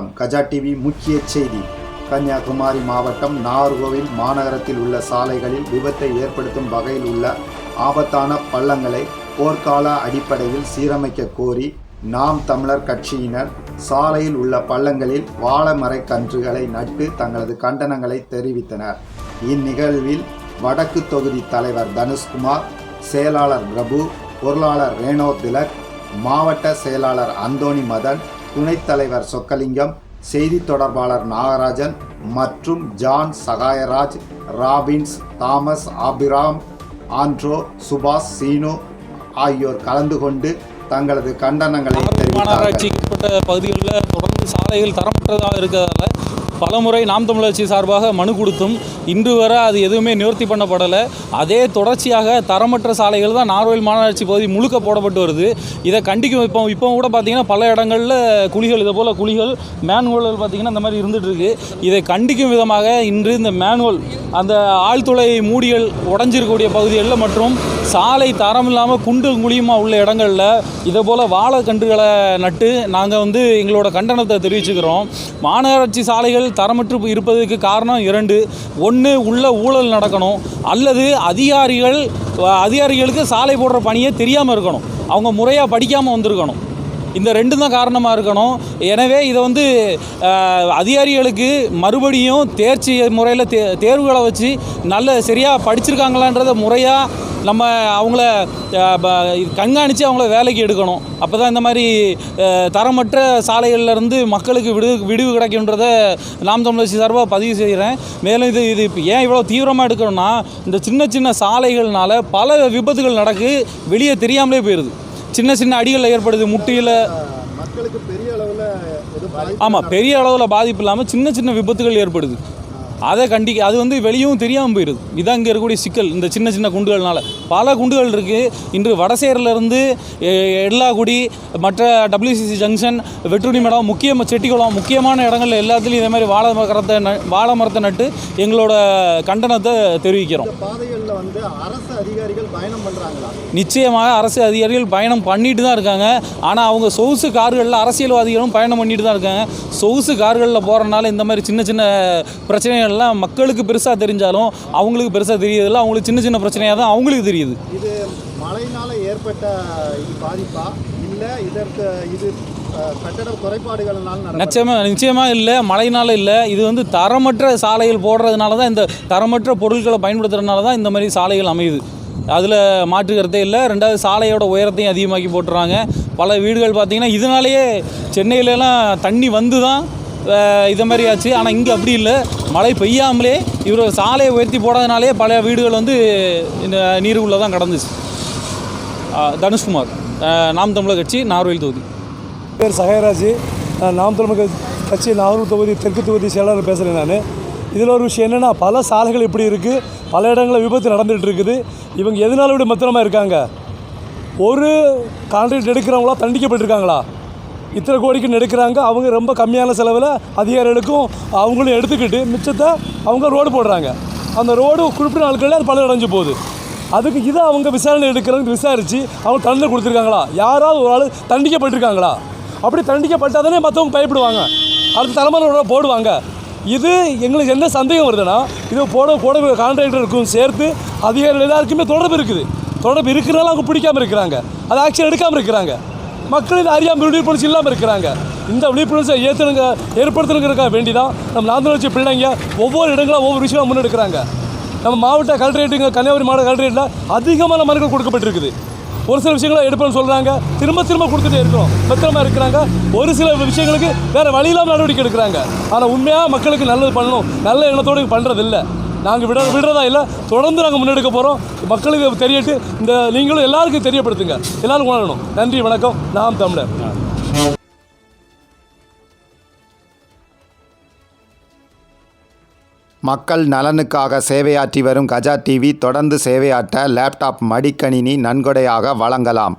வணக்கம். கஜா டிவி முக்கிய செய்தி. கன்னியாகுமரி மாவட்டம் நாகர்கோவில் மாநகரத்தில் உள்ள சாலைகளில் விபத்தை ஏற்படுத்தும் வகையில் உள்ள ஆபத்தான பள்ளங்களை போர்க்கால அடிப்படையில் சீரமைக்க கோரி நாம் தமிழர் கட்சியினர் சாலையில் உள்ள பள்ளங்களில் வாழமரை கன்றுகளை நட்டு தங்களது கண்டனங்களை தெரிவித்தனர். இந்நிகழ்வில் வடக்கு தொகுதி தலைவர் தனுஷ்குமார் செயலாளர் பிரபு பொருளாளர் ரேணோ திலக் மாவட்ட செயலாளர் அந்தோணி மதன் துணைத் தலைவர் சொக்கலிங்கம் செய்தி தொடர்பாளர் நாகராஜன் மற்றும் John Sagayaraj Robins Thomas Abiram Andro Subash Seenu ஆகியோர் கலந்து கொண்டு தங்களது கண்டனங்களை மாநகராட்சிக்குட்பட்ட பகுதிகளில் தொடர்ந்து சாலைகள் தரமற்றதாக இருக்கிறதால பலமுறை நாம் தமிழர்ச்சி சார்பாக மனு கொடுத்தும் இன்று வரை அது எதுவுமே நிவர்த்தி பண்ணப்படலை. அதே தொடர்ச்சியாக தரமற்ற சாலைகள் தான் நார்வேல் மாநகராட்சி பகுதி முழுக்க போடப்பட்டு வருது. இதை கண்டிக்கும். இப்போ இப்போ கூட பார்த்தீங்கன்னா பல இடங்களில் குழிகள் இதை போல் குழிகள் மேன்ஹோல்கள் பார்த்தீங்கன்னா இந்த மாதிரி இருந்துகிட்ருக்கு. இதை கண்டிக்கும் விதமாக இன்று இந்த மேன்ஹோல் அந்த ஆழ்துளை மூடிகள் உடஞ்சிருக்கக்கூடிய பகுதிகளில் மற்றும் சாலை தரம் இல்லாமல் குண்டு குழியுமா உள்ள இடங்களில் இதே போல் வாழைக்கன்றுகளை நட்டு நாங்கள் வந்து எங்களோட கண்டனத்தை தெரிவிச்சுக்கிறோம். மாநகராட்சி சாலைகள் தரமற்று இருப்பதற்கு காரணம் இரண்டு. ஒன்று உள்ள ஊழல் நடக்கணும். அல்லது அதிகாரிகள் அதிகாரிகளுக்கு சாலை போடுற பணியே தெரியாமல் இருக்கணும். அவங்க முறையாக படிக்காமல் வந்திருக்கணும். இந்த ரெண்டும் தான் காரணமாக இருக்கணும். எனவே இதை வந்து அதிகாரிகளுக்கு மறுபடியும் தேர்ச்சி முறையில் தே தேர்வுகளை வச்சு நல்ல சரியாக படிச்சிருக்காங்களான்றத முறையாக நம்ம அவங்கள கண்காணித்து அவங்கள வேலைக்கு எடுக்கணும். அப்போ தான் இந்த மாதிரி தரமற்ற சாலைகள்ல இருந்து மக்களுக்கு விடு விடுவு கிடைக்குன்றத நாம் தமிழர் சார்பாக பதிவு செய்கிறேன் மேலும் இது இது இப்போ ஏன் இவ்வளோ தீவிரமாக எடுக்கணும்னா இந்த சின்ன சின்ன சாலைகள்னால பல விபத்துகள் நடக்கு வெளியே தெரியாமலே போயிடுது சின்ன சின்ன அடிகளில் ஏற்படுது முட்டியில். மக்களுக்கு பெரிய அளவில் ஆமாம் பெரிய அளவில் பாதிப்பு இல்லாமல் சின்ன சின்ன விபத்துகள் ஏற்படுது. அதை கண்டிக்க அது வந்து வெளியும் தெரியாமல் போயிடுது இதான் இங்கே இருக்கக்கூடிய சிக்கல் இந்த சின்ன சின்ன குண்டுகள்னால. பல குண்டுகள் இருக்குது இன்று வடசேரிலிருந்து எல்லாக்குடி மற்ற டபிள்யூசிசி ஜங்ஷன் வெற்றுடி மடம் முக்கிய செட்டிக்குளம் முக்கியமான இடங்கள்ல எல்லாத்துலேயும் இதே மாதிரி வாழை மரத்தை வாழை மரத்தை நட்டு எங்களோட கண்டனத்தை தெரிவிக்கிறோம். வந்து அரசு அதிகாரிகள் பயணம் பண்ணுறாங்களா நிச்சயமாக அரசு அதிகாரிகள் பயணம் பண்ணிட்டு தான் இருக்காங்க. ஆனால் அவங்க சொகுசு கார்களில் அரசியல்வாதிகளும் பயணம் பண்ணிட்டு தான் இருக்காங்க. சொகுசு கார்களில் போகிறனால இந்த மாதிரி சின்ன சின்ன பிரச்சனைகள்லாம் மக்களுக்கு பெருசாக தெரிஞ்சாலும் அவங்களுக்கு பெருசாக தெரியறதில்ல. அவங்களுக்கு சின்ன சின்ன பிரச்சனையாக தான் அவங்களுக்கு தெரியுது. இது மழையினால் ஏற்பட்ட இது பாதிப்பா? இல்லை இதற்கு இது நிச்சயமாக நிச்சயமாக இல்லை. மழைனால இல்லை. இது வந்து தரமற்ற சாலைகள் போடுறதுனால தான் இந்த தரமற்ற பொருட்களை பயன்படுத்துறதுனால தான் இந்த மாதிரி சாலைகள் அமையுது. அதில் மாற்று கருத்தே இல்லை. ரெண்டாவது சாலையோட உயரத்தையும் அதிகமாக்கி போட்டுறாங்க. பல வீடுகள் பார்த்திங்கன்னா இதனாலேயே சென்னையிலலாம் தண்ணி வந்து தான் இதை மாதிரி ஆச்சு. ஆனால் இங்கே அப்படி இல்லை. மழை பெய்யாமலே இவர் சாலையை உயர்த்தி போடாதனாலே பல வீடுகள் வந்து இந்த நீருக்குள்ளே தான் கடந்துச்சு தனுஷ்குமார். நாம் தமிழர் கட்சி நார்வேல் தொகுதி. பேர் சகையராஜ் நாம் தமிழ் கட்சி நாகூர் தொகுதி தெற்கு தொகுதி செயலாளர் பேசுகிறேன் நான். இதில் ஒரு விஷயம் என்னென்னா பல சாலைகள் இப்படி இருக்குது பல இடங்களில் விபத்து நடந்துகிட்டு இருக்குது. இவங்க எதனால இப்படி மத்திரமாக இருக்காங்க? ஒரு கான்ட்ராக்ட் எடுக்கிறவங்களா தண்டிக்கப்பட்டிருக்காங்களா? இத்தனை கோடிக்குன்னு எடுக்கிறாங்க அவங்க ரொம்ப கம்மியான செலவில் அதிகாரிகளுக்கும் அவங்களும் எடுத்துக்கிட்டு மிச்சத்தை அவங்க ரோடு போடுறாங்க. அந்த ரோடு குறிப்பிட்ட நாட்களில் அது பல அடைஞ்சு போகுது. அதுக்கு இதை அவங்க விசாரணை எடுக்கிறவங்க விசாரித்து அவங்க தண்டனை கொடுத்துருக்காங்களா? யாராவது ஒரு ஆள் தண்டிக்கப்பட்டிருக்காங்களா? அப்படி தண்டிக்கப்பட்டால் தானே மற்றவங்க பயப்படுவாங்க. அடுத்த தலைமுறை போடுவாங்க. இது எங்களுக்கு என்ன சந்தேகம் வருதுன்னா இது போட போட கான்ட்ராக்டருக்கும் சேர்த்து அதிகாரிகள் எல்லாருக்குமே தொடர்பு இருக்குது. தொடர்பு இருக்கிறனால அவங்க பிடிக்காம இருக்கிறாங்க. அதை ஆக்ஷன் எடுக்காமல் இருக்கிறாங்க. மக்கள் இது அறியாமல் விழிப்புணர்ச்சி இல்லாமல் இருக்கிறாங்க. இந்த விழிப்புணர்ச்சியை ஏற்றுனுங்க ஏற்படுத்தணுங்கிறதுக்காக வேண்டி தான் நம்ம நாந்தலட்சி பிள்ளைங்க ஒவ்வொரு இடங்களும் ஒவ்வொரு விஷயமாக முன்னெடுக்கிறாங்க. நம்ம மாவட்ட கலெக்டரேட்டுங்க கன்னியாகுமரி மாவட்ட கலெக்டரேட்டில் அதிகமான மனுக்கள் கொடுக்கப்பட்டிருக்குது. ஒரு சில விஷயங்களை எடுப்பேன்னு சொல்கிறாங்க திரும்ப திரும்ப கொடுத்துட்டே இருக்கிறோம். பத்திரமா இருக்கிறாங்க. ஒரு சில விஷயங்களுக்கு வேறு வழி இல்லாமல் நடவடிக்கை எடுக்கிறாங்க. ஆனால் உண்மையாக மக்களுக்கு நல்லது பண்ணணும் நல்ல எண்ணத்தோடு பண்ணுறதில்லை நாங்கள் விட விடுறதா இல்லை தொடர்ந்து நாங்கள் முன்னெடுக்க போகிறோம் மக்களுக்கு தெரியட்டு இந்த நீங்களும் எல்லாருக்கும் தெரியப்படுத்துங்க. எல்லாரும் உணரணும். நன்றி வணக்கம். நாம் தமிழர். மக்கள் நலனுக்காக சேவையாற்றி வரும் கஜா டிவி தொடர்ந்து சேவையாற்ற லேப்டாப் மடிக்கணினி நன்கொடையாக வழங்கலாம்.